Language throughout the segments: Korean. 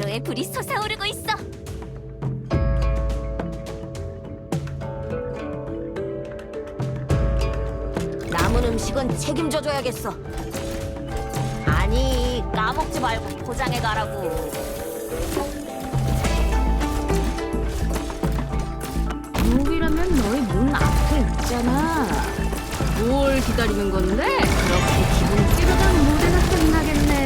내 불이 솟아오르고 있어. 남은 음식은 책임져줘야겠어. 아니 까먹지 말고 포장해 가라고. 여기라면 너희 문 앞에 있잖아. 뭘 기다리는 건데? 그렇게 기분 찌르던 무대가 끝나겠네.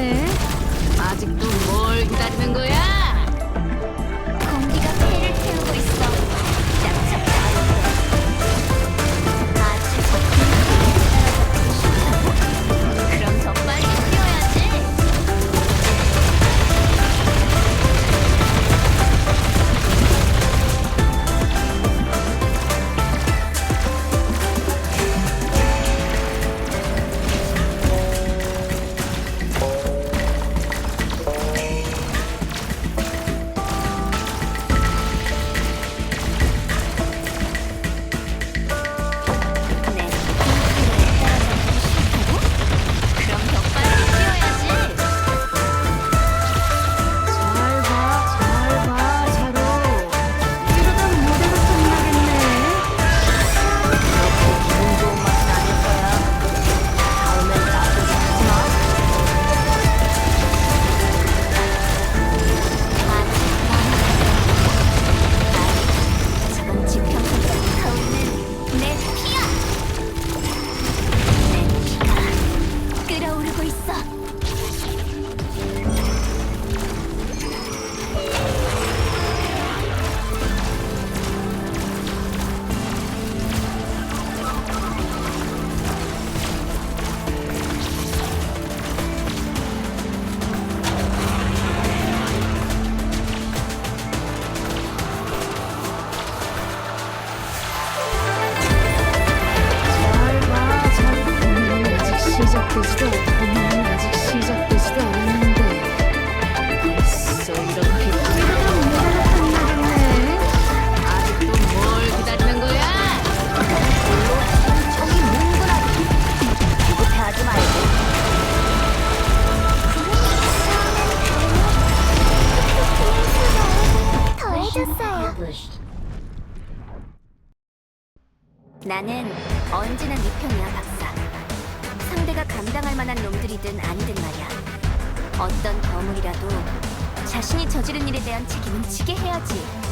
시작되지도, 공연은 아직 시작되지도 않았는데. 벌써 이렇게. 나는 언제나 네 편이야, 박사. 놈들이든 아니든 말이야. 어떤 거물이라도 자신이 저지른 일에 대한 책임은 지게 해야지.